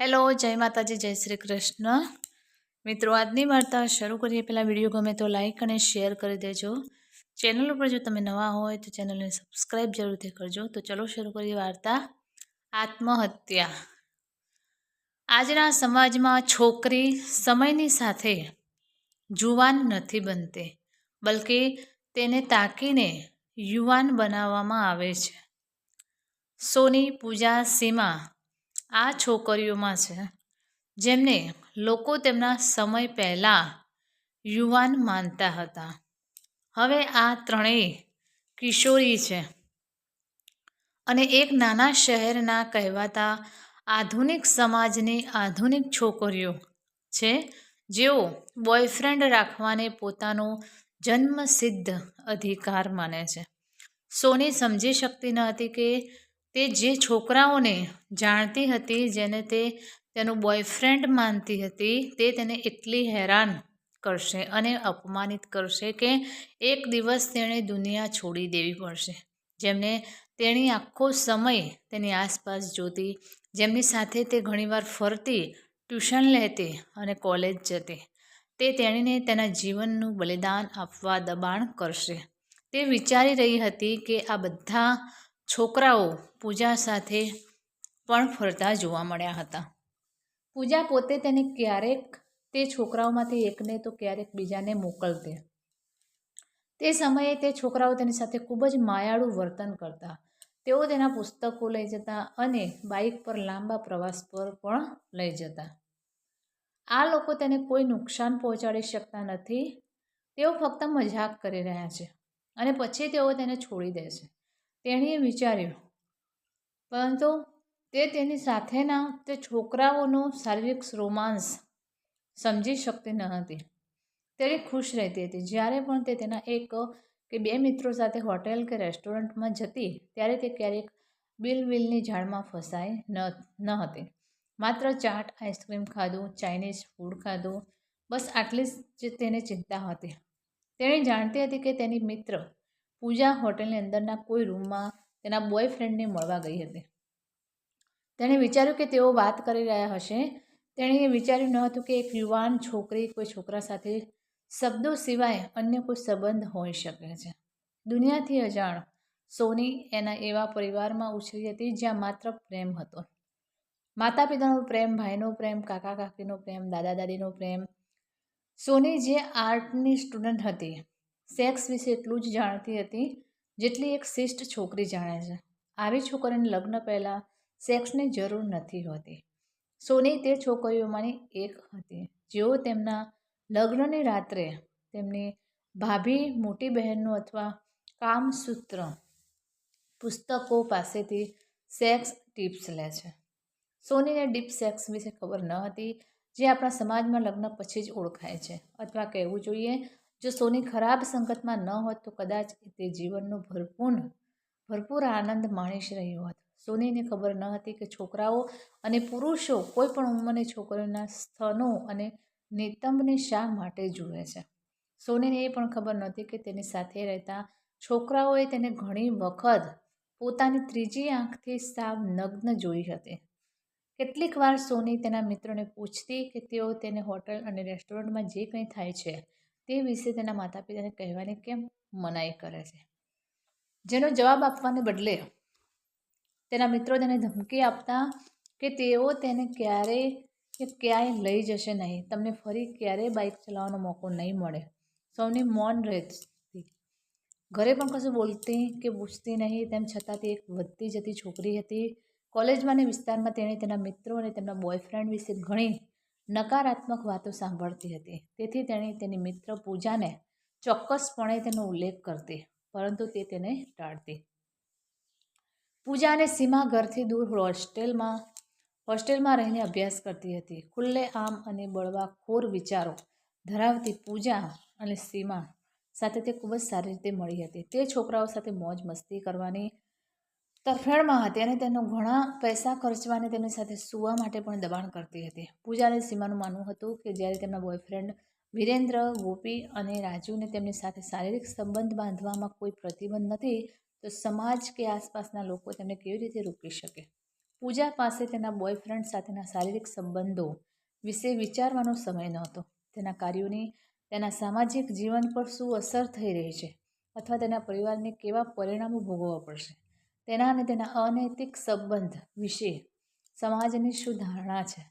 Hello જય માતાજી, જય શ્રી કૃષ્ણ. મિત્રો, આજની વાર્તા શરૂ કરીએ. પહેલાં વીડિયો ગમે તો લાઈક અને શેર કરી દેજો. ચેનલ ઉપર જો તમે નવા હોય તો ચેનલને સબસ્ક્રાઈબ જરૂરથી કરજો. તો ચલો શરૂ કરીએ વાર્તા. આત્મહત્યા. આજના સમાજમાં છોકરી સમયની સાથે જુવાન નથી બનતી, બલકે તેને તાકીને યુવાન બનાવવામાં આવે છે. સોની પૂજા સીમા આ છોકરીઓમાં છે, જેમને લોકો તેમના સમય પહેલાં યુવાન માનતા હતા. હવે આ ત્રણેય કિશોરી છે અને એક નાના શહેરના કહેવાતા આધુનિક સમાજની આધુનિક છોકરીઓ છે, જેઓ બોયફ્રેન્ડ રાખવાને પોતાનો જન્મસિદ્ધ અધિકાર માને છે. સોની સમજી શકતી ન હતી કે તે જે છોકરાઓને જાણતી હતી, જેને તે તેનું બોયફ્રેન્ડ માનતી હતી, તે તેને એટલી હેરાન કરશે અને અપમાનિત કરશે કે એક દિવસ તેણે દુનિયા છોડી દેવી પડશે. જેમને તેણી આખો સમય તેની આસપાસ જોતી, જેમની સાથે તે ઘણીવાર ફરતી, ટ્યુશન લેતી અને કોલેજ જતી, તે તેણીને તેના જીવનનું બલિદાન આપવા દબાણ કરશે. તે વિચારી રહી હતી કે આ બધા છોકરાઓ પૂજા સાથે પણ ફરતા જોવા મળ્યા હતા. પૂજા પોતે તેને ક્યારેક તે છોકરાઓમાંથી એકને તો ક્યારેક બીજાને મોકલતે. તે સમયે તે છોકરાઓ તેની સાથે ખૂબ જ માયાળું વર્તન કરતા. તેઓ તેના પુસ્તકો લઈ જતા અને બાઇક પર લાંબા પ્રવાસ પર પણ લઈ જતા. આ લોકો તેને કોઈ નુકસાન પહોંચાડી શકતા નથી. તેઓ ફક્ત મજાક કરી રહ્યા છે અને પછી તેઓ તેને છોડી દે છે. તેણીએ વિચાર્યું પરંતુ તે તેની સાથેના તે છોકરાઓનો શારીરિક રોમાન્સ સમજી શકતી ન હતી. તેણી ખુશ રહેતી હતી. જ્યારે પણ તે તેના એક કે બે મિત્રો સાથે હોટેલ કે રેસ્ટોરન્ટમાં જતી, ત્યારે તે ક્યારેક બિલ વિલની ઝાડમાં ફસાઈ ન ન હતી. માત્ર ચાટ, આઈસ્ક્રીમ ખાધું, ચાઇનીઝ ફૂડ ખાધું, બસ આટલી જ તેને ચિંતા હતી. તેણે જાણતી હતી કે તેની મિત્ર પૂજા હોટેલની અંદરના કોઈ રૂમમાં તેના બોયફ્રેન્ડને મળવા ગઈ હતી. તેણે વિચાર્યું કે તેઓ વાત કરી રહ્યા હશે. તેણે વિચાર્યું ન હતું કે એક યુવાન છોકરી કોઈ છોકરા સાથે શબ્દો સિવાય અન્ય કોઈ સંબંધ હોઈ શકે છે. દુનિયાથી અજાણ સોની એના એવા પરિવારમાં ઉછરી હતી જ્યાં માત્ર પ્રેમ હતો. માતા પિતાનો પ્રેમ, ભાઈનો પ્રેમ, કાકા કાકીનો પ્રેમ, દાદા દાદીનો પ્રેમ. સોની જે આર્ટની સ્ટુડન્ટ હતી, સેક્સ વિશે એટલું જ જાણતી હતી જેટલી એક શિષ્ટ છોકરી જાણે છે. આવી છોકરીને લગ્ન પહેલાં સેક્સની જરૂર નથી હોતી. સોની તે છોકરીઓમાંની એક હતી. જેઓ તેમના લગ્નની રાત્રે તેમની ભાભી મોટી બહેનનું અથવા કામસૂત્ર પુસ્તકો પાસેથી સેક્સ ટિપ્સ લે છે. સોનીને ડીપ સેક્સ વિશે ખબર ન હતી, જે આપણા સમાજમાં લગ્ન પછી જ ઓળખાય છે. અથવા કહેવું જોઈએ જો સોની ખરાબ સંગતમાં ન હોત તો કદાચ તે જીવનનો ભરપૂર ભરપૂર આનંદ માણી રહ્યો હતો. સોનીને ખબર ન હતી કે છોકરાઓ અને પુરુષો કોઈ પણ ઉંમરની છોકરીઓના સ્થનો અને નિતંબને શા માટે જુએ છે? સોનીને એ પણ ખબર નહોતી કે તેની સાથે રહેતા છોકરાઓએ તેને ઘણી વખત પોતાની ત્રીજી આંખથી સાવ નગ્ન જોઈ હતી. કેટલીક વાર સોની તેના મિત્રોને પૂછતી કે તેઓ તેને હોટલ અને રેસ્ટોરન્ટમાં જે કંઈ થાય છે તે વિશે તેના માતા પિતાને કહેવાની કેમ મનાઈ કરે છે. જેનો જવાબ આપવાને બદલે તેના મિત્રો તેને ધમકી આપતા કે તેઓ તેને ક્યારેય કે ક્યાંય લઈ જશે નહીં. તમને ફરી ક્યારેય બાઇક ચલાવવાનો મોકો નહીં મળે. સૌની મૌન રહેતી. ઘરે પણ કશું બોલતી કે પૂછતી નહીં, તેમ છતાં તે એક વધતી જતી છોકરી હતી. કોલેજમાં અને વિસ્તારમાં તેણે તેના મિત્રો અને તેમના બોયફ્રેન્ડ વિશે ઘણી નકારાત્મક વાતો સાંભળતી હતી. તેથી તેણે તેની મિત્ર પૂજાને ચોક્કસપણે તેનો ઉલ્લેખ કરતી, પરંતુ તે તેને ટાળતી. પૂજા અને સીમા ઘરથી દૂર હોસ્ટેલમાં હોસ્ટેલમાં રહીને અભ્યાસ કરતી હતી. ખુલ્લે આમ અને બળવાખોર વિચારો ધરાવતી પૂજા અને સીમા સાથે તે ખૂબ જ સારી રીતે મળી હતી. તે છોકરાઓ સાથે મોજ મસ્તી કરવાની તરફેણમાં હતી અને તેનો ઘણા પૈસા ખર્ચવાને તેમની સાથે સૂવા માટે પણ દબાણ કરતી હતી. પૂજાને સીમાનું માનવું હતું કે જ્યારે તેમના બોયફ્રેન્ડ વિરેન્દ્ર, ગોપી અને રાજુને તેમની સાથે શારીરિક સંબંધ બાંધવામાં કોઈ પ્રતિબંધ નથી, તો સમાજ કે આસપાસના લોકો તેમને કેવી રીતે રોકી શકે? પૂજા પાસે તેના બોયફ્રેન્ડ સાથેના શારીરિક સંબંધો વિશે વિચારવાનો સમય નહોતો. તેના કાર્યોની, તેના સામાજિક જીવન પર શું અસર થઈ રહી છે? અથવા તેના પરિવારને કેવા પરિણામો ભોગવવા પડશે? તેના અને તેના અનૈતિક સંબંધ વિશે સમાજની શું ધારણા છે?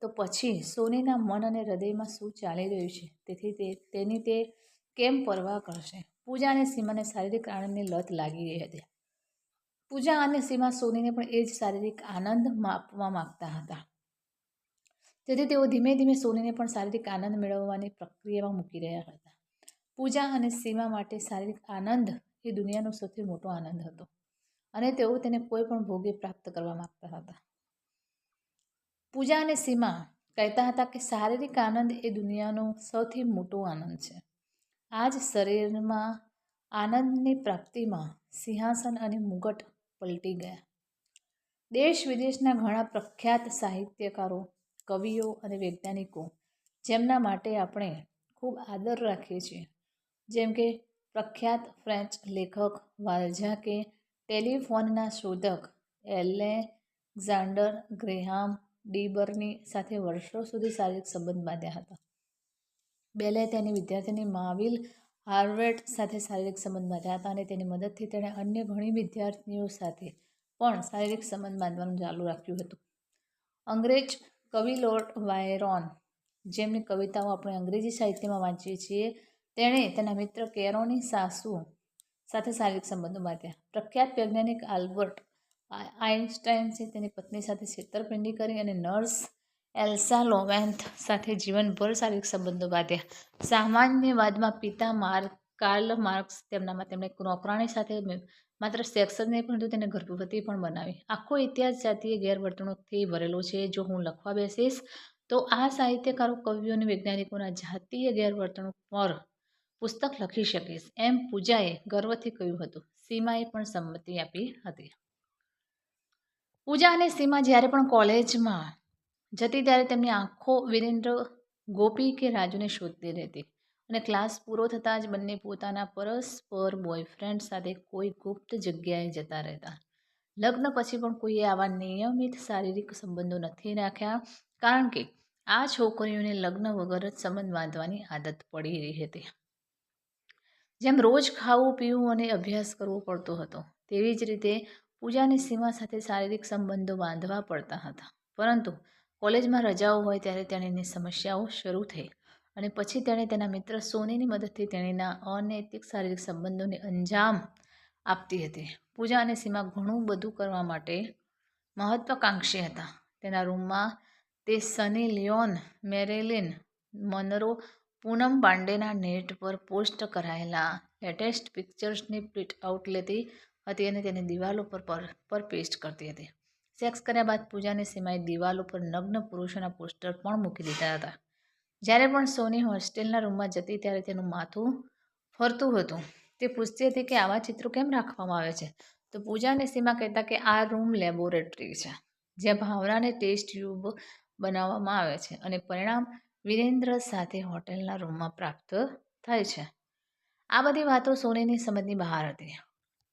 તો પછી સોનીના મન અને હૃદયમાં શું ચાલી રહ્યું છે? તેથી તે, તેની તે કેમ પરવા કરશે? પૂજા અને સીમાને શારીરિક આનંદની લત લાગી ગઈ હતી. પૂજા અને સીમા સોનીને પણ એ જ શારીરિક આનંદ માપવા માગતા હતા. તેથી તેઓ ધીમે ધીમે સોનીને પણ શારીરિક આનંદ મેળવવાની પ્રક્રિયામાં મૂકી રહ્યા હતા. પૂજા અને સીમા માટે શારીરિક આનંદ એ દુનિયાનો સૌથી મોટો આનંદ હતો. અને તેઓ તેને કોઈ પણ ભોગે પ્રાપ્ત કરવા માગતા હતા. પૂજા અને સીમા કહેતા હતા કે શારીરિક આનંદ એ દુનિયાનો સૌથી મોટો આનંદ છે. આ જ શરીરમાં આનંદની પ્રાપ્તિમાં સિંહાસન અને મુગટ પલટી ગયા. દેશ વિદેશના ઘણા પ્રખ્યાત સાહિત્યકારો, કવિઓ અને વૈજ્ઞાનિકો જેમના માટે આપણે ખૂબ આદર રાખીએ છીએ. જેમ કે પ્રખ્યાત ફ્રેન્ચ લેખક વાલ્ઝાકે ટેલિફોનના શોધક એલેક્ઝાન્ડર ગ્રેહામ ડીબરની સાથે વર્ષો સુધી શારીરિક સંબંધ બાંધ્યા હતા. બેલે તેની વિદ્યાર્થીની માવિલ હાર્વેટ સાથે શારીરિક સંબંધ બાંધ્યા હતા અને તેની મદદથી તેણે અન્ય ઘણી વિદ્યાર્થીઓ સાથે પણ શારીરિક સંબંધ બાંધવાનું ચાલુ રાખ્યું હતું. અંગ્રેજ કવિ લોર્ડ વાયરોન, જેમની કવિતાઓ આપણે અંગ્રેજી સાહિત્યમાં વાંચીએ છીએ, તેણે તેના મિત્ર કેરોની સાસુ સાથે શારીરિક સંબંધો બાંધ્યા પ્રખ્યાત વૈજ્ઞાનિક આલ્બર્ટ આઇન્સ્ટાઇન્સે તેની પત્ની સાથે છેતરપિંડી કરી અને નર્સ એલ્સા લોવેન્થ સાથે જીવનભર શારીરિક સંબંધો બાંધ્યા. સામાન્યવાદમાં પિતા માર્ક કાર્લ માર્ક્સ તેમનામાં તેમણે નોકરાણી સાથે માત્ર સેક્સ જ નહીં પરંતુ તેને ગર્ભવતી પણ બનાવી. આખો ઇતિહાસ જાતીય ગેરવર્તણૂકથી ભરેલો છે. જો હું લખવા બેસીશ, તો આ સાહિત્યકારો, કવિઓ અને વૈજ્ઞાનિકોના જાતીય ગેરવર્તણૂક પર પુસ્તક લખી શકીશ. એમ પૂજાએ ગર્વથી કહ્યું હતું. સીમાએ પણ સંમતિ આપી હતી. પૂજા અને સીમા જ્યારે પણ કોલેજમાં જતી ત્યારે તેમની આંખો વિરેન્દ્ર, ગોપી કે રાજુને શોધતી રહેતી. અને ક્લાસ પૂરો થતાં જ બંને પોતાના પરસ્પર બોયફ્રેન્ડ સાથે કોઈ ગુપ્ત જગ્યાએ જતા રહેતા. લગ્ન પછી પણ કોઈએ આવા નિયમિત શારીરિક સંબંધો નથી રાખ્યા, કારણ કે આ છોકરીઓને લગ્ન વગર જ સંબંધ બાંધવાની આદત પડી રહી હતી. જેમ રોજ ખાવું, પીવું અને અભ્યાસ કરવો પડતો હતો, તેવી જ રીતે પૂજાની સીમા સાથે શારીરિક સંબંધો બાંધવા પડતા હતા. પરંતુ કોલેજમાં રજાઓ હોય ત્યારે તેણીની સમસ્યાઓ શરૂ થઈ અને પછી તેણે તેના મિત્ર સોનીની મદદથી તેણીના અનૈતિક શારીરિક સંબંધોને અંજામ આપતી હતી. પૂજા અને સીમા ઘણું બધું કરવા માટે મહત્વાકાંક્ષી હતા. તેના રૂમમાં તે Sunny Leone, Marilyn Monroe Poonam પાંડેના net પર પોસ્ટ કરાયેલા લેટેસ્ટ પિક્ચર્સની પ્રિન્ટ આઉટ લેતી હતી અને તેને દિવાલો પર પર પેસ્ટ કરતી હતી. સેક્સ કર્યા બાદ પૂજાની સીમાએ દિવાલો પર નગ્ન પુરુષોના પોસ્ટર પણ મૂકી દીધા હતા. જ્યારે પણ સોની હોસ્ટેલના રૂમમાં જતી ત્યારે તેનું માથું ફરતું હતું. તે પૂછતી હતી કે આવા ચિત્રો કેમ રાખવામાં આવે છે? તો પૂજા અને સીમા કહેતા કે આ રૂમ લેબોરેટરી છે, જ્યાં ભાવનાને ટેસ્ટ ટ્યુબ બનાવવામાં આવે છે અને પરિણામ વિરેન્દ્ર સાથે હોટેલના રૂમમાં પ્રાપ્ત થાય છે. આ બધી વાતો સોનીની સમજની બહાર હતી.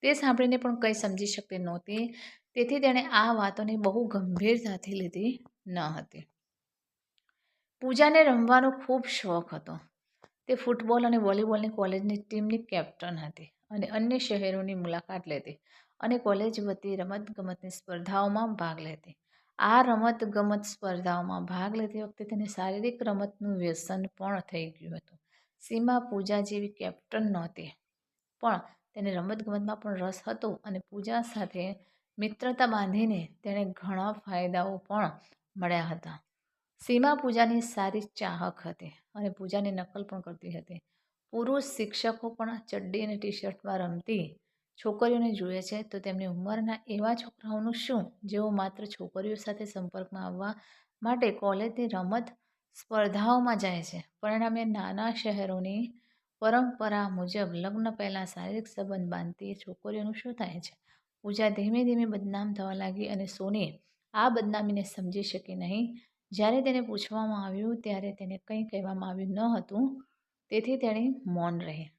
તે સાંભળીને પણ કંઈ સમજી શકતી નહોતી, તેથી તેણે આ વાતોને બહુ ગંભીરતાથી લીધી ન હતી. પૂજાને રમવાનો ખૂબ શોખ હતો. તે ફૂટબોલ અને વોલીબોલની કોલેજની ટીમની કેપ્ટન હતી અને અન્ય શહેરોની મુલાકાત લેતી અને કોલેજ વતી રમતગમતની સ્પર્ધાઓમાં ભાગ લેતી. આ રમતગમત સ્પર્ધાઓમાં ભાગ લેતી વખતે તેને શારીરિક રમતનું વ્યસન પણ થઈ ગયું હતું. સીમા પૂજા જેવી કેપ્ટન નહોતી, પણ તેને રમતગમતમાં પણ રસ હતો અને પૂજા સાથે મિત્રતા બાંધીને તેણે ઘણા ફાયદાઓ પણ મળ્યા હતા. સીમા પૂજાની સારી ચાહક હતી અને પૂજાની નકલ પણ કરતી હતી. પુરુષ શિક્ષકો પણ ચડ્ડી અને ટી શર્ટમાં રમતી છોકરીઓને જુએ છે, તો તેમની ઉંમરના એવા છોકરાઓનું શું? જેઓ માત્ર છોકરીઓ સાથે સંપર્કમાં આવવા માટે કોલેજની રમત સ્પર્ધાઓમાં જાય છે. પરિણામે નાના શહેરોની પરંપરા મુજબ લગ્ન પહેલાં શારીરિક સંબંધ બાંધતી છોકરીઓનું શું થાય છે? પૂજા ધીમે ધીમે બદનામ થવા લાગી અને સોની આ બદનામીને સમજી શકી નહીં. જ્યારે તેને પૂછવામાં આવ્યું, ત્યારે તેને કંઈ કહેવામાં આવ્યું ન હતું, તેથી તેણે મૌન રહી.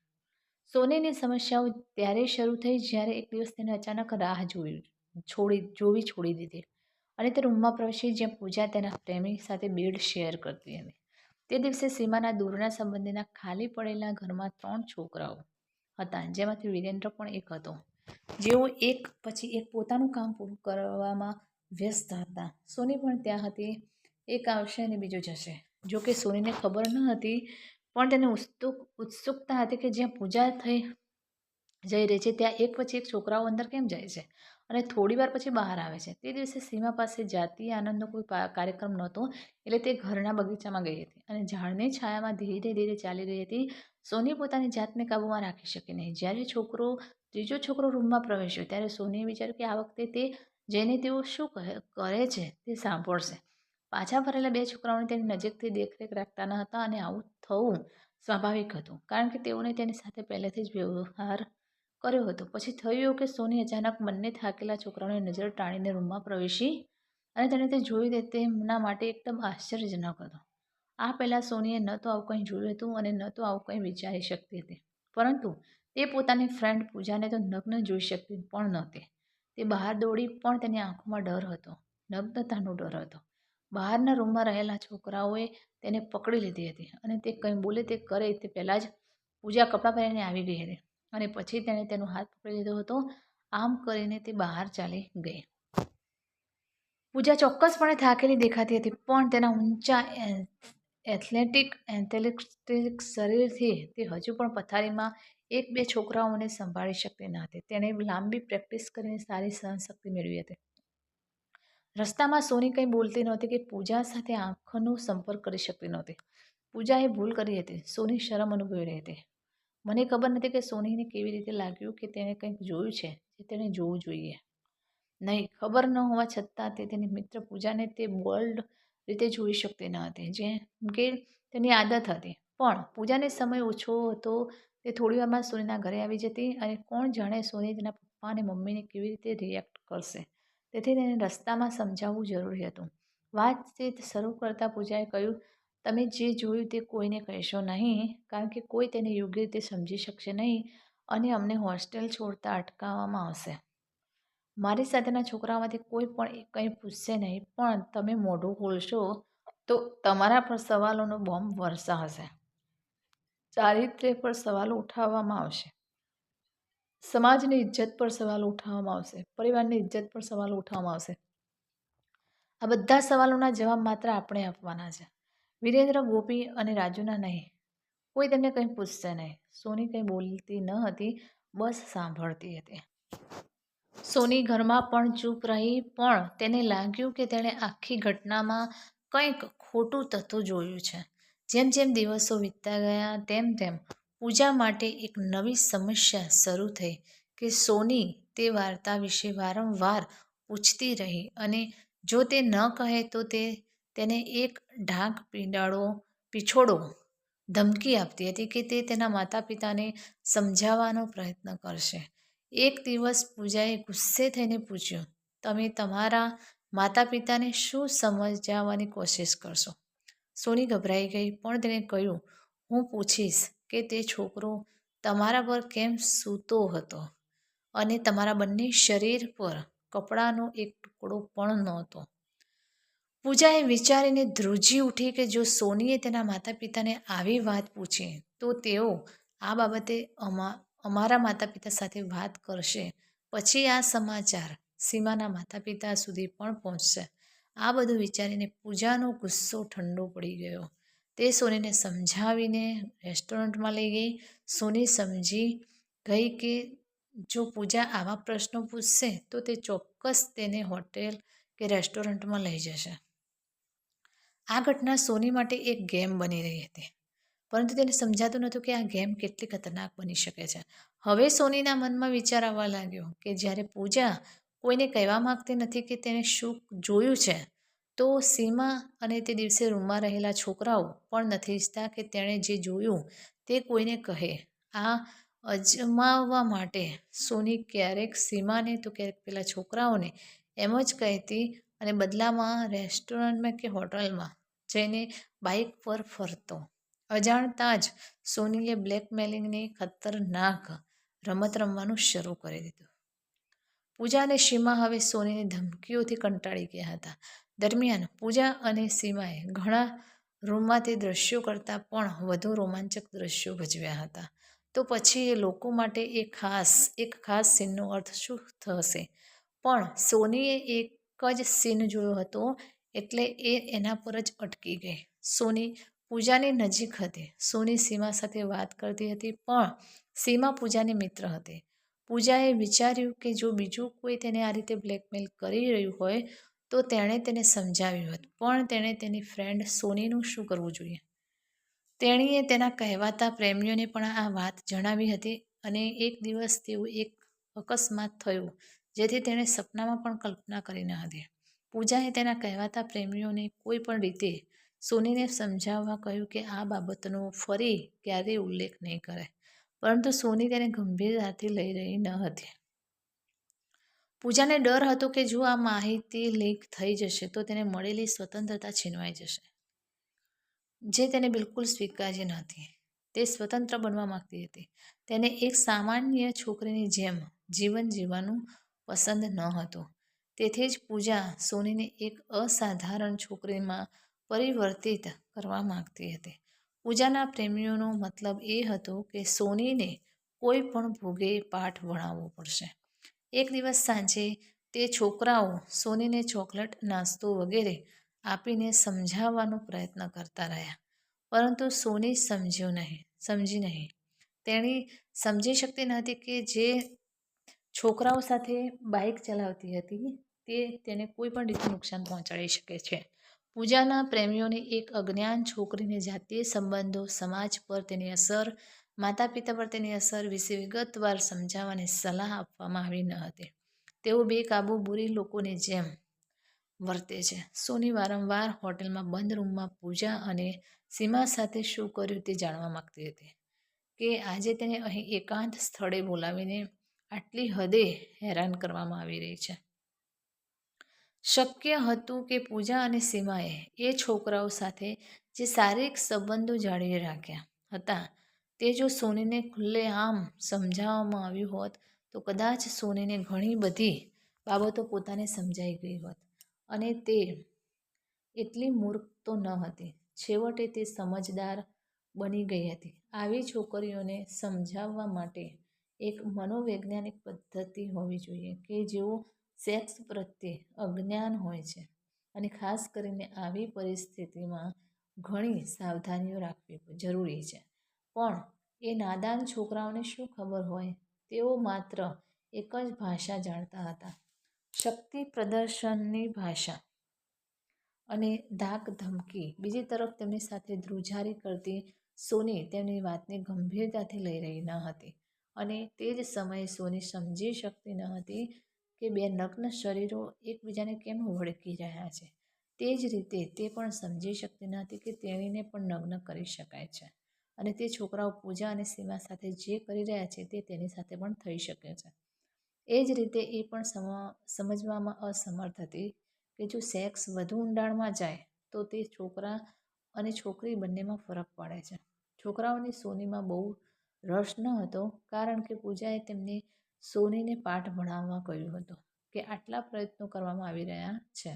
સોનીની સમસ્યાઓ ત્યારે શરૂ થઈ જ્યારે એક દિવસ તેને અચાનક રાહ જોઈ, છોડી, જોવી છોડી દીધી. અને તે રૂમમાં પ્રવેશી જ્યાં પૂજા તેના પ્રેમી સાથે બેડ શેર કરતી હતી. તે દિવસે સીમાના દૂરના સંબંધીના ખાલી પડેલા ઘરમાં ત્રણ છોકરાઓ હતા, જેમાંથી વિરેન્દ્ર પણ એક હતો. જેઓ એક પછી એક પોતાનું કામ પૂરું કરવામાં વ્યસ્ત હતા. સોની પણ ત્યાં હતી, એક આવશે અને બીજો જશે. જો કે સોનીને ખબર ન હતી પણ તેને ઉત્સુક ઉત્સુકતા હતી કે જ્યાં પૂજા થઈ જઈ રહી છે, ત્યાં એક પછી એક છોકરાઓ અંદર કેમ જાય છે? અને થોડીવાર પછી બહાર આવે છે. તે દિવસે સીમા પાસે જાતીય આનંદનો કોઈ કાર્યક્રમ નહોતો, એટલે તે ઘરના બગીચામાં ગઈ હતી. અને ઝાડની છાયામાં ધીરે ધીરે ચાલી રહી હતી. સોની પોતાની જાતને કાબૂમાં રાખી શકી નહીં. જ્યારે છોકરો, ત્રીજો છોકરો રૂમમાં પ્રવેશ્યો, ત્યારે સોનીએ વિચાર્યું કે આ વખતે તે જઈને તેઓ શું કહે, કરે છે તે સાંભળશે. પાછા ફરેલા બે છોકરાઓને તેની નજીકથી દેખરેખ રાખતા ન હતા અને આવું થવું સ્વાભાવિક હતું, કારણ કે તેઓને તેની સાથે પહેલેથી જ વ્યવહાર કર્યો હતો. પછી થયું કે સોની અચાનક બંને થાકેલા છોકરાઓને નજર ટાણીને રૂમમાં પ્રવેશી અને તેણે તે જોયું તે તેમના માટે એકદમ આશ્ચર્યજનક હતો. આ પહેલાં સોનીએ ન તો આવું કંઈ જોયું હતું અને ન તો આવું કંઈ વિચારી શકતી હતી. પરંતુ તે પોતાની ફ્રેન્ડ પૂજાને તો નગ્ન જોઈ શકતી પણ નહોતી. તે બહાર દોડી પણ તેની આંખોમાં ડર હતો, નગ્નતાનો ડર હતો. બહારના રૂમમાં રહેલા છોકરાઓએ તેને પકડી લીધી હતી અને તે કંઈ બોલે તે કરે તે પહેલાં જ પૂજા કપડાં પહેરીને આવી ગઈ હતી અને પછી તેણે તેનો હાથ પકડી લીધો હતો. આમ કરીને તે બહાર ચાલી ગઈ. પૂજા ચોક્કસપણે થાકેલી દેખાતી હતી, પણ તેના ઊંચા એથ્લેટિક એન્થેલેટિક શરીરથી તે હજુ પણ પથારીમાં એક બે છોકરાઓને સંભાળી શકતી ન હતી. તેણે લાંબી પ્રેક્ટિસ કરીને સારી સહનશક્તિ મેળવી હતી. રસ્તામાં સોની કંઈ બોલતી નહોતી કે પૂજા સાથે આંખોનો સંપર્ક કરી શકતી નહોતી. પૂજાએ ભૂલ કરી હતી. સોની શરમ અનુભવી રહી હતી. મને ખબર નથી કે સોનીને કેવી રીતે લાગ્યું કે તેણે કંઈક જોયું છે જે તેણે જોવું જોઈએ. નહીં, ખબર ન હોવા છતાં તે તેની મિત્ર પૂજાને તે બોલ્ડ રીતે જોઈ શકતી ન હતી, જેમ કે તેની આદત હતી. પણ પૂજાને સમય ઓછો હતો, તે થોડી વારમાં સોનીના ઘરે આવી જતી અને કોણ જાણે સોની તેના પપ્પા અને મમ્મીને કેવી રીતે રિએક્ટ કરશે. તેથી તેને રસ્તામાં સમજાવવું જરૂરી હતું. વાતચીત શરૂ કરતાં પૂજાએ કહ્યું, તમે જે જોયું તે કોઈને કહેશો નહીં, કારણ કે કોઈ તેને યોગ્ય રીતે સમજી શકશે નહીં અને અમને હોસ્ટેલ છોડતા અટકાવવામાં આવશે. મારી સાથેના છોકરાઓમાંથી કોઈ પણ કંઈ પૂછશે નહીં, પણ તમે મોઢું ખોલશો તો તમારા પર સવાલોનો બોમ્બ વરસાશે ચારિત્ર્ય પર સવાલો ઉઠાવવામાં આવશે. સમાજની ઇજ્જત પર સવાલ ઉઠાવવામાં આવશે, પરિવારની ઇજ્જત પર સવાલ ઉઠાવવામાં આવશે. આ બધા સવાલોના જવાબ માત્ર આપણે આપવાના છે. વિરેન્દ્ર, ગોપી અને રાજુના નહીં. કોઈ તેમને કંઈ પૂછશે નહીં. સોની કંઈ બોલતી ન હતી, બસ સાંભળતી હતી. સોની ઘરમાં પણ ચૂપ રહી, પણ તેને લાગ્યું કે તેણે આખી ઘટનામાં કંઈક ખોટું તથ્થું જોયું છે. જેમ જેમ દિવસો વીતતા ગયા, તેમ તેમ પૂજા માટે એક નવી સમસ્યા શરૂ થઈ કે સોની તે વાર્તા વિશે વારંવાર પૂછતી રહી અને જો તે ન કહે તો તે તેને એક ઢાંક પીડાડો પીછોડો ધમકી આપતી હતી કે તે તેના માતા પિતાને સમજાવવાનો પ્રયત્ન કરશે. એક દિવસ પૂજાએ ગુસ્સે થઈને પૂછ્યું, તમે તમારા માતા પિતાને શું સમજાવવાની કોશિશ કરશો? સોની ગભરાઈ ગઈ, પણ તેણે કહ્યું, હું પૂછીશ. કે તે છોકરો તમારા પર કેમ સૂતો હતો? અને તમારા બંને શરીર પર કપડાનો એક ટુકડો પણ નહોતો. પૂજાએ વિચારીને ધ્રુજી ઉઠી કે જો સોનીએ તેના માતા પિતાને આવી વાત પૂછી, તો તેઓ આ બાબતે અમા, અમારા માતા પિતા સાથે વાત કરશે. પછી આ સમાચાર સીમાના માતા પિતા સુધી પણ પહોંચશે. આ બધું વિચારીને પૂજાનો ગુસ્સો ઠંડો પડી ગયો. તે સોનીને સમજાવીને રેસ્ટોરન્ટમાં લઈ ગઈ. સોની સમજી ગઈ કે જો પૂજા આવા પ્રશ્નો પૂછશે, તો તે ચોક્કસ તેને હોટેલ કે રેસ્ટોરન્ટમાં લઈ જશે. આ ઘટના સોની માટે એક ગેમ બની રહી હતી. પરંતુ તેને સમજાતું નહોતું કે આ ગેમ કેટલી ખતરનાક બની શકે છે. હવે સોનીના મનમાં વિચાર આવવા લાગ્યો કે જ્યારે પૂજા કોઈને કહેવા માગતી નથી કે તેણે શું જોયું છે તો સીમા અને તે દિવસે રૂમમાં રહેલા છોકરાઓ પણ નથી ઈચ્છતા કે તેણે જે જોયું તે કોઈને કહે. આ અજમાવવા માટે સોની ક્યારેક સીમાને તો ક્યારેક પેલા છોકરાઓને એમ જ કહેતી અને બદલામાં રેસ્ટોરન્ટમાં કે હોટલમાં જઈને બાઇક પર ફરતો. અજાણતા જ સોનીએ બ્લેકમેલિંગની ખતરનાક રમત રમવાનું શરૂ કરી દીધું. પૂજા અને સીમા હવે સોનીની ધમકીઓથી કંટાળી ગયા હતા. દરમિયાન પૂજા અને સીમાએ ઘણા રોમાંતિક દ્રશ્યો કરતાં પણ વધુ રોમાંચક દ્રશ્યો ભજવ્યા હતા. તો પછી એ લોકો માટે એ ખાસ, એક ખાસ સીનનો અર્થ શું થશે? પણ સોનીએ એક જ સીન જોયો હતો, એટલે એ એના પર જ અટકી ગઈ. સોની પૂજાની નજીક હતી. સોની સીમા સાથે વાત કરતી હતી, પણ સીમા પૂજાની મિત્ર હતી. પૂજાએ વિચાર્યું કે જો બીજું કોઈ તેને આ રીતે બ્લેકમેલ કરી રહ્યું હોય તો તેણે તેને સમજાવ્યું હતું. પણ તેણે તેની ફ્રેન્ડ સોનીનું શું કરવું જોઈએ? તેણીએ તેના કહેવાતા પ્રેમીઓને પણ આ વાત જણાવી હતી અને એક દિવસ તેવું એક અકસ્માત થયું, જેથી તેણે સપનામાં પણ કલ્પના કરી ન હતી. પૂજાએ તેના કહેવાતા પ્રેમીઓને કોઈ પણ રીતે સોનીને સમજાવવા કહ્યું કે આ બાબતનો ફરી ક્યારેય ઉલ્લેખ નહીં કરે, પરંતુ સોની તેને ગંભીરતાથી લઈ રહી ન હતી. પૂજાને ડર હતો કે જો આ માહિતી લીક થઈ જશે, તો તેને મળેલી સ્વતંત્રતા છીનવાઈ જશે. જે તેને બિલકુલ સ્વીકાર્ય નહોતી તે સ્વતંત્ર બનવા માગતી હતી. તેને એક સામાન્ય છોકરીની જેમ જીવન જીવવાનું પસંદ ન હતું. તેથી જ પૂજા સોનીને એક અસાધારણ છોકરીમાં પરિવર્તિત કરવા માગતી હતી. પૂજાના પ્રેમીઓનો મતલબ એ હતો કે સોનીને કોઈ પણ ભોગે પાઠ ભણાવવો પડશે. એક દિવસ સાંજે તે છોકરાઓ સોનીને ચોકલેટ, નાસ્તો વગેરે આપીને સમજાવવાનો પ્રયત્ન કરતા રહ્યા. પરંતુ સોની સમજ્યું નહીં, સમજી નહીં. તેણી સમજી શકતી ન હતી કે જે છોકરાઓ સાથે બાઇક ચલાવતી હતી તે તેને કોઈ પણ રીતે નુકસાન પહોંચાડી શકે છે. પૂજાના પ્રેમીઓને એક અજ્ઞાન છોકરીને જાતીય સંબંધો સમાજ પર તેની અસર માતા પિતા પર તેની અસર વિશે વિગતવાર સમજાવવાની સલાહ આપવામાં આવી ન હતી. તેઓ બેકાબુ બુરી લોકોની જેમ વર્તે છે. સોની વારંવાર હોટેલમાં બંધ રૂમમાં પૂજા અને સીમા સાથે શું કર્યું તે જાણવા માગતી હતી. કે આજે તેને અહીં એકાંત સ્થળે બોલાવીને આટલી હદે હેરાન કરવામાં આવી રહી છે. શક્ય હતું કે પૂજા અને સીમાએ એ છોકરાઓ સાથે જે શારીરિક સંબંધો જાળવી રાખ્યા હતા તે જો સોનીને ખુલ્લેઆમ સમજાવવામાં આવ્યું હોત, તો કદાચ સોનીને ઘણી બધી બાબતો પોતાને સમજાઈ ગઈ હોત. અને તે એટલી મૂર્ખ તો ન હતી. છેવટે તે સમજદાર બની ગઈ હતી. આવી છોકરીઓને સમજાવવા માટે એક મનોવૈજ્ઞાનિક પદ્ધતિ હોવી જોઈએ કે જેઓ સેક્સ પ્રત્યે અજ્ઞાન હોય છે અને ખાસ કરીને આવી પરિસ્થિતિમાં ઘણી સાવધાનીઓ રાખવી જરૂરી છે. પણ એ નાદાન છોકરાઓને શું ખબર હોય? તેઓ માત્ર એક જ ભાષા જાણતા હતા. શક્તિ પ્રદર્શનની ભાષા અને ધાક ધમકી. બીજી તરફ તેમની સાથે ધ્રુજારી કરતી સોની તેમની વાતને ગંભીરતાથી લઈ રહી ન હતી અને તે જ સમયે સોની સમજી શકતી ન હતી કે બે નગ્ન શરીરો એકબીજાને કેમ વળકી રહ્યા છે. તે જ રીતે તે પણ સમજી શકતી ન હતી કે તેણીને પણ નગ્ન કરી શકાય છે. અને તે છોકરાઓ પૂજા અને સીમા સાથે જે કરી રહ્યા છે તે તેની સાથે પણ થઈ શકે છે. એ જ રીતે એ પણ સમજવામાં અસમર્થ હતી કે જો સેક્સ વધુ ઊંડાણમાં જાય તો તે છોકરા અને છોકરી બંનેમાં ફરક પડે છે. છોકરાઓની સોનીમાં બહુ રસ ન હતો કારણ કે પૂજાએ તેમને સોનીને પાઠ ભણાવવા કહ્યું હતું કે આટલા પ્રયત્નો કરવામાં આવી રહ્યા છે.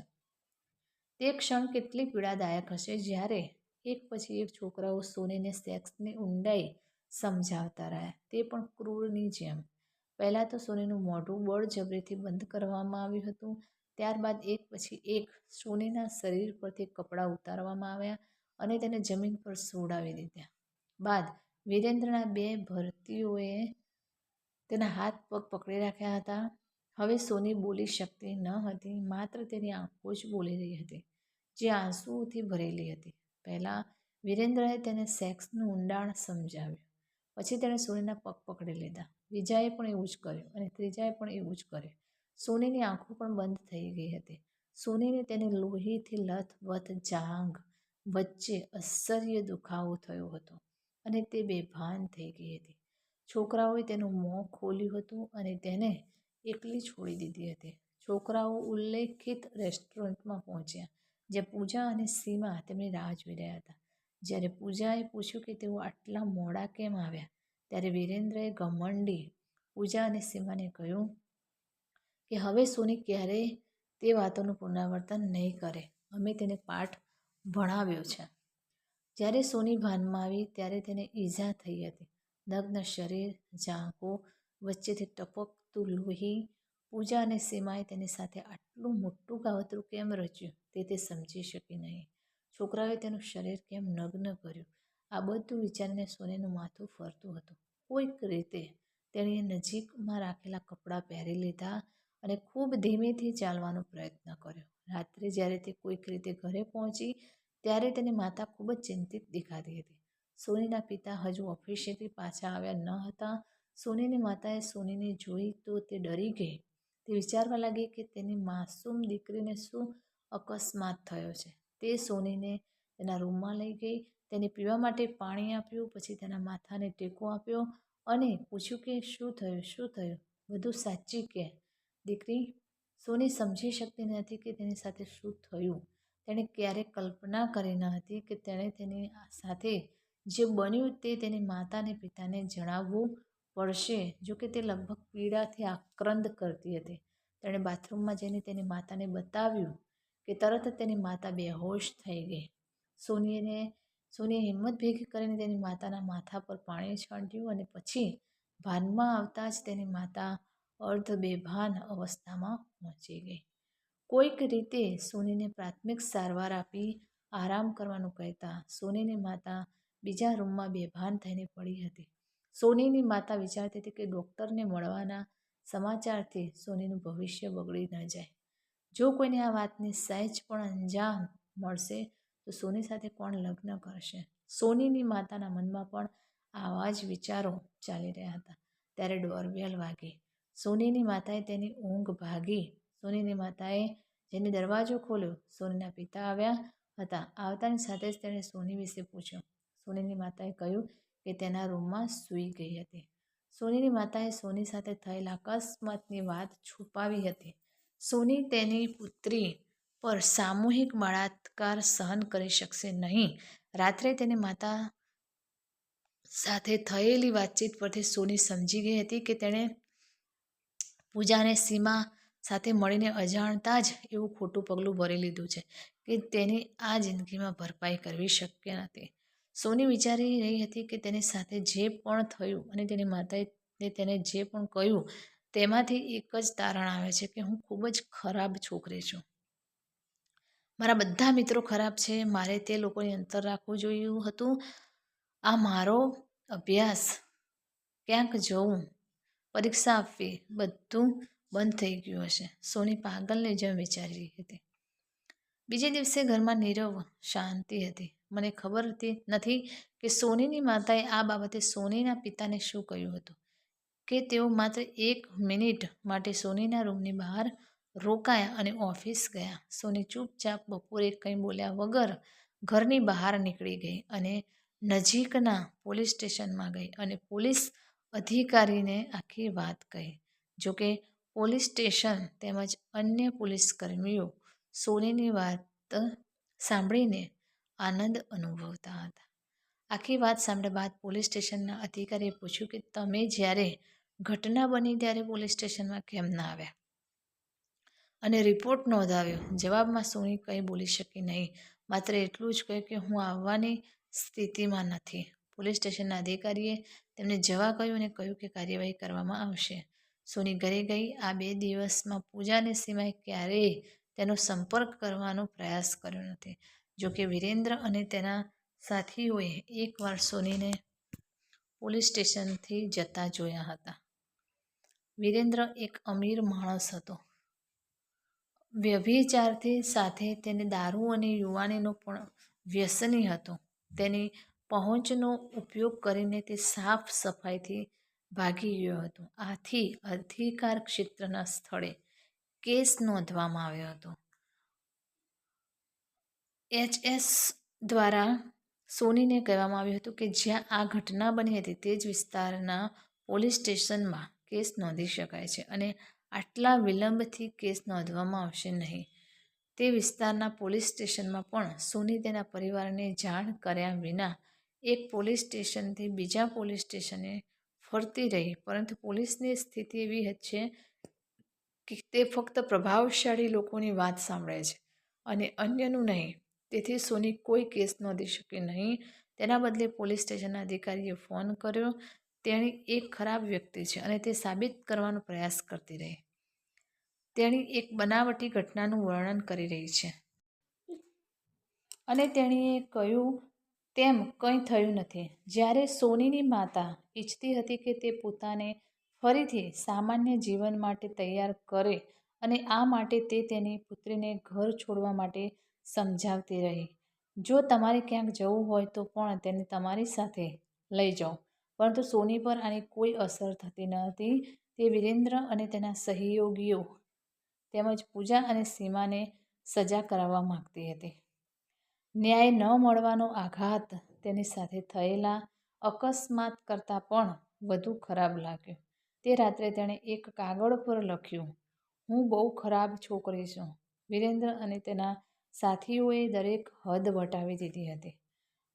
તે ક્ષણ કેટલી પીડાદાયક હશે જ્યારે એક પછી એક છોકરાઓ સોનીને સેક્સની ઊંડાઈ સમજાવતા રહ્યા તે પણ ક્રૂરની જેમ. પહેલાં તો સોનીનું મોઢું બળજબરીથી બંધ કરવામાં આવ્યું હતું, ત્યારબાદ એક પછી એક સોનીના શરીર પરથી કપડાં ઉતારવામાં આવ્યા અને તેને જમીન પર સોડાવી દીધા. બાદ વીરેન્દ્રના બે ભરતીઓએ તેના હાથ પગ પકડી રાખ્યા હતા. હવે સોની બોલી શકતી ન હતી, માત્ર તેની આંખો જ બોલી રહી હતી, જે આંસુઓથી ભરેલી હતી. પહેલાં વિરેન્દ્રએ તેને સેક્સનું ઊંડાણ સમજાવ્યું. પછી તેણે સોનીના પગ પકડી લીધા. બીજાએ પણ એવું જ કર્યું અને ત્રીજાએ પણ એવું જ કર્યું. સોનીની આંખો પણ બંધ થઈ ગઈ હતી. સોનીને તેને લોહીથી લથબથ જાંઘ વચ્ચે અસહ્ય દુખાવો થયો હતો અને તે બેભાન થઈ ગઈ હતી. છોકરાઓએ તેનું મોં ખોલ્યું હતું અને તેને એકલી છોડી દીધી હતી. છોકરાઓ ઉલ્લેખિત રેસ્ટોરન્ટમાં પહોંચ્યા. જ્યાં પૂજા અને સીમા તેમની રાહ જોઈ રહ્યા હતા. જ્યારે પૂજાએ પૂછ્યું કે તેઓ આટલા મોડા કેમ આવ્યા, ત્યારે વિરેન્દ્રએ ઘમંડી પૂજા અને સીમાને કહ્યું કે હવે સોની ક્યારેય તે વાતોનું પુનરાવર્તન નહીં કરે. અમે તેને પાઠ ભણાવ્યો છે. જ્યારે સોની ભાનમાં આવી, ત્યારે તેને ઈજા થઈ હતી. નગ્ન શરીર ઝાંકો વચ્ચેથી ટપકતું લોહી પૂજા અને સીમાએ તેની સાથે આટલું મોટું કાવતરું કેમ રચ્યું તે તે સમજી શકી નહીં. છોકરાએ તેનું શરીર કેમ નગ્ન કર્યું? આ બધું વિચારીને સોનીનું માથું ફરતું હતું. કોઈક રીતે તેણીએ નજીકમાં રાખેલા કપડાં પહેરી લીધા અને ખૂબ ધીમેથી ચાલવાનો પ્રયત્ન કર્યો. રાત્રે જ્યારે તે કોઈક રીતે ઘરે પહોંચી, ત્યારે તેની માતા ખૂબ જ ચિંતિત દેખાતી હતી. સોનીના પિતા હજુ ઓફિસેથી પાછા આવ્યા ન હતા. સોનીની માતાએ સોનીને જોઈ તો તે ડરી ગઈ. તે વિચારવા લાગી કે તેની માસૂમ દીકરીને શું અકસ્માત થયો છે. તે સોનીને તેના રૂમમાં લઈ ગઈ, તેને પીવા માટે પાણી આપ્યું, પછી તેના માથાને ટેકો આપ્યો અને પૂછ્યું કે શું થયું શું થયું? બધું સાચી કે? દીકરી, સોની સમજી શકતી નથી કે તેની સાથે શું થયું. તેણે ક્યારેય કલ્પના કરી ન હતી કે તેણે તેની સાથે જે બન્યું તે તેની માતા અને પિતાને જણાવવું પડશે જો કે તે લગભગ પીડાથી આક્રંદ કરતી હતી. તેણે બાથરૂમમાં જઈને તેની માતાને બતાવ્યું કે તરત તેની માતા બેહોશ થઈ ગઈ. સોનીને સોનીએ હિંમત ભેગી કરીને તેની માતાના માથા પર પાણી છાંટ્યું અને પછી ભાનમાં આવતા જ તેની માતા અર્ધ બેભાન અવસ્થામાં પહોંચી ગઈ. કોઈક રીતે સોનીને પ્રાથમિક સારવાર આપી આરામ કરવાનું કહેતા સોનીની માતા બીજા રૂમમાં બેભાન થઈને પડી હતી. સોનીની માતા વિચારતી હતી કે ડૉક્ટરને મળવાના સમાચારથી સોનીનું ભવિષ્ય બગડી ન જાય. જો કોઈને આ વાતની સહેજ પણ અંજામ મળશે, તો સોની સાથે કોણ લગ્ન કરશે? સોનીની માતાના મનમાં પણ આવા જ વિચારો ચાલી રહ્યા હતા. ત્યારે ડોરબેલ વાગી. સોનીની માતાએ તેની ઊંઘ ભાગી. સોનીની માતાએ જેને દરવાજો ખોલ્યો, સોનીના પિતા આવ્યા હતા. આવતાની સાથે જ તેણે સોની વિશે પૂછ્યું. સોનીની માતાએ કહ્યું કે તેના રૂમમાં સૂઈ ગઈ હતી. સોનીની માતાએ સોની સાથે થયેલા અકસ્માતની વાત છુપાવી હતી. સોની તેની પુત્રી પર સામૂહિક બળાત્કાર સહન કરી શકશે નહીં. રાત્રે તેની માતા સાથે થયેલી વાતચીત પરથી સોની સમજી ગઈ હતી કે તેણે પૂજાને સીમા સાથે મળીને અજાણતા જ એવું ખોટું પગલું ભરી લીધું છે કે તેની આ જિંદગીમાં ભરપાઈ કરવી શક્ય નથી. સોની વિચારી રહી હતી કે તેની સાથે જે પણ થયું અને તેની માતાએ તેને જે પણ કહ્યું, તેમાંથી એક જ તારણ આવે છે કે હું ખૂબ જ ખરાબ છોકરી છું. મારા બધા મિત્રો ખરાબ છે, મારે તે લોકોની અંતર રાખવું જોયું હતું. આ મારો અભ્યાસ, ક્યાંક જવું પરીક્ષા આપવી, બધું બંધ થઈ ગયું હશે. સોની પાગલને જેમ વિચારી હતી. બીજે દિવસે ઘરમાં નીરવ શાંતિ હતી. મને ખબર હતી નથી કે સોનીની માતાએ આ બાબતે સોનીના પિતાને શું કહ્યું હતું કે તેઓ માત્ર એક મિનિટ માટે સોનીના રૂમની બહાર રોકાયા અને ઓફિસ ગયા. સોની ચૂપચાપ બપોરે કંઈ બોલ્યા વગર ઘરની બહાર નીકળી ગઈ અને નજીકના પોલીસ સ્ટેશનમાં ગઈ અને પોલીસ અધિકારીને આખી વાત કહી. જોકે પોલીસ સ્ટેશન તેમજ અન્ય પોલીસ કર્મીઓ સોનીની વાત સાંભળીને આનંદ અનુભવતા હતા. આખી વાત સાંભળ્યા બાદ પોલીસ સ્ટેશનના અધિકારીએ પૂછ્યું કે, તમે જ્યારે ઘટના બની ત્યારે પોલીસ સ્ટેશનમાં કેમ ના આવ્યા? અને રિપોર્ટ નોંધાવ્યો. જવાબમાં સોની કંઈ બોલી શકી નહીં. માત્ર એટલું જ કહ્યું કે, હું આવવાની સ્થિતિમાં નથી. પોલીસ સ્ટેશનના અધિકારીએ તેમને જવા કહ્યું અને કહ્યું કે, કાર્યવાહી કરવામાં આવશે. સોની ઘરે ગઈ. આ બે દિવસમાં પૂજાને સિવાય ક્યારેય તેનો સંપર્ક કરવાનો પ્રયાસ કર્યો નથી. જોકે વિરેન્દ્ર અને તેના સાથીઓએ એકવાર સોનીને પોલીસ સ્ટેશનથી જતા જોયા હતા. વિરેન્દ્ર એક અમીર માણસ હતો. વ્યભિચારથી સાથે તેને દારૂ અને યુવાનીનો પણ વ્યસની હતો. તેની પહોંચનો ઉપયોગ કરીને તે સાફ સફાઈથી ભાગી ગયો હતો. આથી અધિકાર ક્ષેત્રના સ્થળે કેસ નોંધવામાં આવ્યો હતો. એચએસ દ્વારા સોનીને કહેવામાં આવ્યું હતું કે જ્યાં આ ઘટના બની હતી તે જ વિસ્તારના પોલીસ સ્ટેશનમાં કેસ નોંધી શકાય છે અને આટલા વિલંબથી કેસ નોંધવામાં આવશે નહીં. તે વિસ્તારના પોલીસ સ્ટેશનમાં પણ સોની તેના પરિવારને જાણ કર્યા વિના એક પોલીસ સ્ટેશનથી બીજા પોલીસ સ્ટેશને ફરતી રહી, પરંતુ પોલીસની સ્થિતિ એવી છે કે તે ફક્ત પ્રભાવશાળી લોકોની વાત સાંભળે છે અને અન્યનું નહીં. તેથી સોની કોઈ કેસ નોંધી શકી નહીં. તેના બદલે પોલીસ સ્ટેશનના અધિકારીએ ફોન કર્યો. તેણી એક ખરાબ વ્યક્તિ છે અને તે સાબિત કરવાનો પ્રયાસ કરતી રહી. તેણી એક બનાવટી ઘટનાનું વર્ણન કરી રહી છે. અને તેણીએ કહ્યું, તેમ કંઈ થયું નથી. જ્યારે સોનીની માતા ઈચ્છતી હતી કે તે પોતાને ફરીથી સામાન્ય જીવન માટે તૈયાર કરે અને આ માટે તે તેની પુત્રીને ઘર છોડવા માટે સમજાવતી રહી. જો તમારે ક્યાંક જવું હોય તો પણ તેને તમારી સાથે લઈ જાઓ. પરંતુ સોની પર આની કોઈ અસર થતી ન હતી તે વિરેન્દ્ર અને તેના સહયોગીઓ તેમજ પૂજા અને સીમાને સજા કરાવવા માગતી હતી. ન્યાય ન મળવાનો આઘાત તેની સાથે થયેલા અકસ્માત કરતાં પણ વધુ ખરાબ લાગ્યો. તે રાત્રે તેણે એક કાગળ પર લખ્યું, હું બહુ ખરાબ છોકરી છું. વિરેન્દ્ર અને તેના સાથીઓએ દરેક હદ વટાવી દીધી હતી.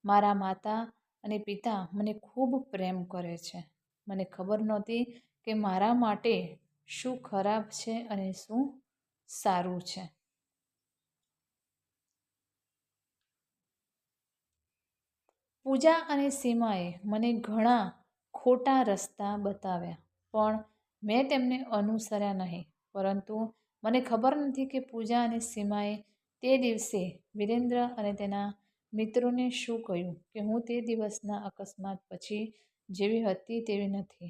મારા માતા અને પિતા મને ખૂબ પ્રેમ કરે છે. મને ખબર નહોતી કે મારા માટે શું ખરાબ છે અને શું સારું છે. પૂજા અને સીમાએ મને ઘણા ખોટા રસ્તા બતાવ્યા. પણ મેં તેમને અનુસર્યા નહીં. પરંતુ મને ખબર નથી કે પૂજા અને સીમાએ તે દિવસે વિરેન્દ્ર અને તેના મિત્રોને શું કહ્યું કે હું તે દિવસના અકસ્માત પછી જેવી હતી તેવી નથી.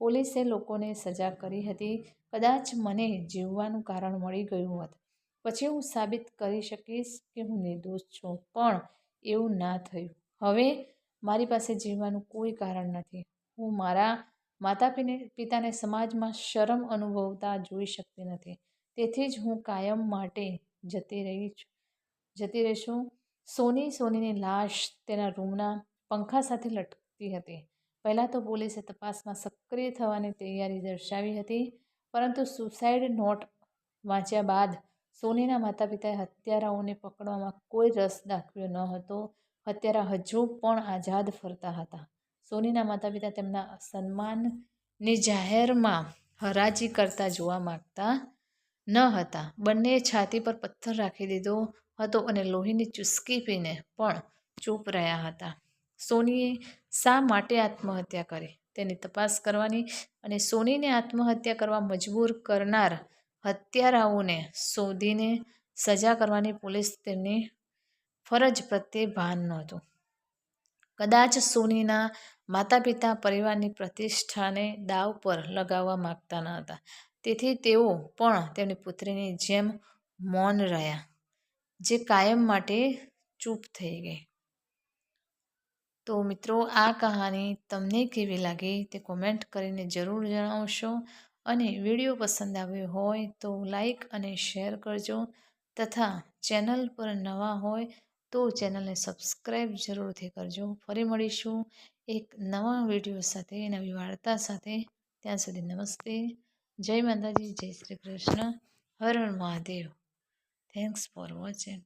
પોલીસે લોકોને સજા કરી હતી. કદાચ મને જીવવાનું કારણ મળી ગયું હોત. પછી હું સાબિત કરી શકીશ કે હું નિર્દોષ છું, પણ એવું ના થયું. હવે મારી પાસે જીવવાનું કોઈ કારણ નથી. હું મારા માતા પિતાને સમાજમાં શરમ અનુભવતા જોઈ શકતી નથી. તેથી જ હું કાયમ માટે જતી રહી છું, જતી રહીશું સોની, સોનીની લાશ તેના રૂમના પંખા સાથે લટકતી હતી. પહેલાં તો પોલીસે તપાસમાં સક્રિય થવાની તૈયારી દર્શાવી હતી, પરંતુ સુસાઇડ નોટ વાંચ્યા બાદ સોનીના માતા પિતાએ હત્યારાઓને પકડવામાં કોઈ રસ દાખવ્યો ન હતો. હત્યારા હજુ પણ આઝાદ ફરતા હતા. સોનીના માતા પિતા તેમના સન્માનની જાહેરમાં હરાજી કરતા જોવા માગતા ન હતા. બંનેએ છાતી પર પથ્થર રાખી દીધો હતો અને લોહીની ચુસ્કી પીને પણ ચૂપ રહ્યા હતા. સોનીએ શા માટે આત્મહત્યા કરી? તેની તપાસ કરવાની અને સોનીને આત્મહત્યા કરવા મજબૂર કરનાર હત્યારાઓને શોધીને સજા કરવાની પોલીસ તેમની ફરજ પ્રત્યે ભાન નહોતું. કદાચ સોનીના માતા પિતા પરિવારની પ્રતિષ્ઠાને દાવ પર લગાવવા માગતા ન હતા. તેથી તેઓ પણ તેમની પુત્રીની જેમ મૌન રહ્યા, જે કાયમ માટે ચૂપ થઈ ગઈ. તો મિત્રો, આ કહાની તમને કેવી લાગી તે કોમેન્ટ કરીને જરૂર જણાવશો અને વીડિયો પસંદ આવ્યો હોય તો લાઈક અને શેર કરજો તથા ચેનલ પર નવા હોય તો ચેનલને સબસ્ક્રાઈબ જરૂરથી કરજો. ફરી મળીશું એક નવા વીડિયો સાથે, નવી વાર્તા સાથે. ત્યાં સુધી નમસ્તે. જય માતાજી, જય શ્રી કૃષ્ણ. હર હર મહાદેવ. Thanks for watching